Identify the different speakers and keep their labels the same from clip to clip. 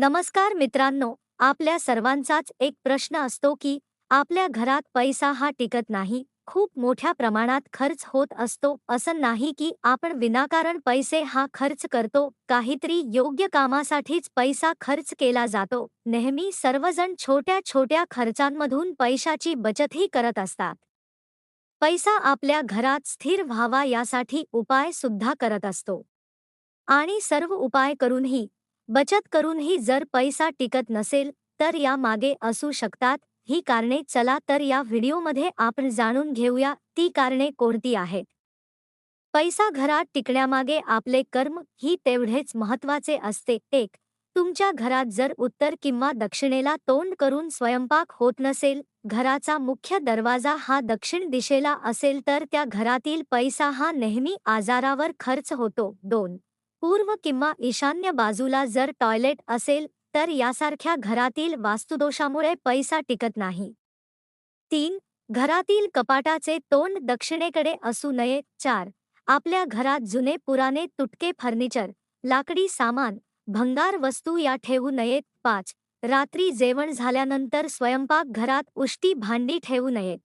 Speaker 1: नमस्कार मित्रांनो आपल्या सर्वांचाच एक प्रश्न असतो की आपल्या घरात पैसा हा टिकत नाही खूप मोठ्या प्रमाणात खर्च होत असतो असं नाही की आपण विनाकारण पैसे हा खर्च करतो काहीतरी योग्य कामासाठीच पैसा खर्च केला जातो. नेहमी सर्वजण छोट्या छोट्या खर्चांमधून पैशाची बचतही करत असतात. पैसा आपल्या घरात स्थिर व्हावा यासाठी उपाय सुद्धा करत असतो. आणि सर्व उपाय करूनही बचत करूनही जर पैसा टिकत नसेल तर या मागे असू शकतात. ही कारणे चला तर या व्हिडिओमध्ये आपण जाणून घेऊया ती कारणे कोणती आहेत. पैसा घरात टिकण्यामागे आपले कर्म ही तेवढेच महत्त्वाचे असते. एक तुमच्या घरात जर उत्तर किंवा दक्षिणेला तोंड करून स्वयंपाक होत नसेल घराचा मुख्य दरवाजा हा दक्षिण दिशेला असेल तर त्या घरातील पैसा हा नेहमी आजारावर खर्च होतो. दोन पूर्व किंवा ईशान्य बाजूला जर टॉयलेट असेल तर यासारख्या घरातील वास्तुदोषामुळे पैसा टिकत नाही. तीन घरातील कपाटाचे तोंड दक्षिणेकडे असू नये. चार आपल्या घरात जुने पुराने तुटके फर्निचर लाकडी सामान भंगार वस्तू या ठेवू नयेत. पाच रात्री जेवण झाल्यानंतर स्वयंपाक घरात उष्टी भांडी ठेवू नयेत.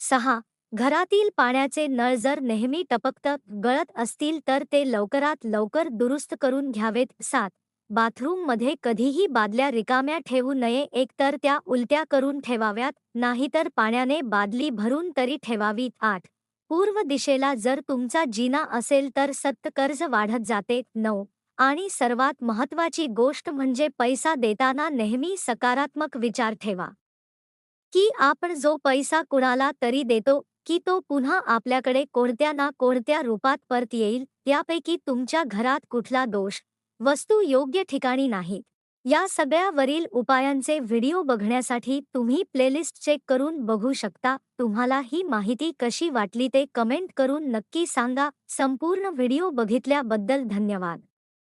Speaker 1: सहा घरातील पाण्याचे नळ जर नेहमी टपकत गळत असतील तर ते लवकरात लवकर दुरुस्त करून घ्यावेत. सात. बाथरूममध्ये कधीही बादल्या रिकाम्या ठेवू नये. एकतर त्या उलट्या करून ठेवाव्यात नाहीतर पाण्याने बादली भरून तरी ठेवावीत. आठ. पूर्व दिशेला जर तुमचा जिना असेल तर सत्त कर्ज वाढत जाते. नऊ. आणि सर्वात महत्वाची गोष्ट म्हणजे पैसा देताना नेहमी सकारात्मक विचार ठेवा. की आपण जो पैसा कुणाला तरी देतो की तो पुन्हा आपल्याकडे कोणत्या ना कोणत्या रूपात परत येईल त्यापैकी तुमच्या घरात कुठला दोष वस्तू योग्य ठिकाणी नाहीत. या सगळ्यावरील उपायांचे व्हिडिओ बघण्यासाठी तुम्ही प्लेलिस्ट चेक करून बघू शकता. तुम्हाला ही माहिती कशी वाटली ते कमेंट करून नक्की सांगा. संपूर्ण व्हिडिओ बघितल्याबद्दल धन्यवाद.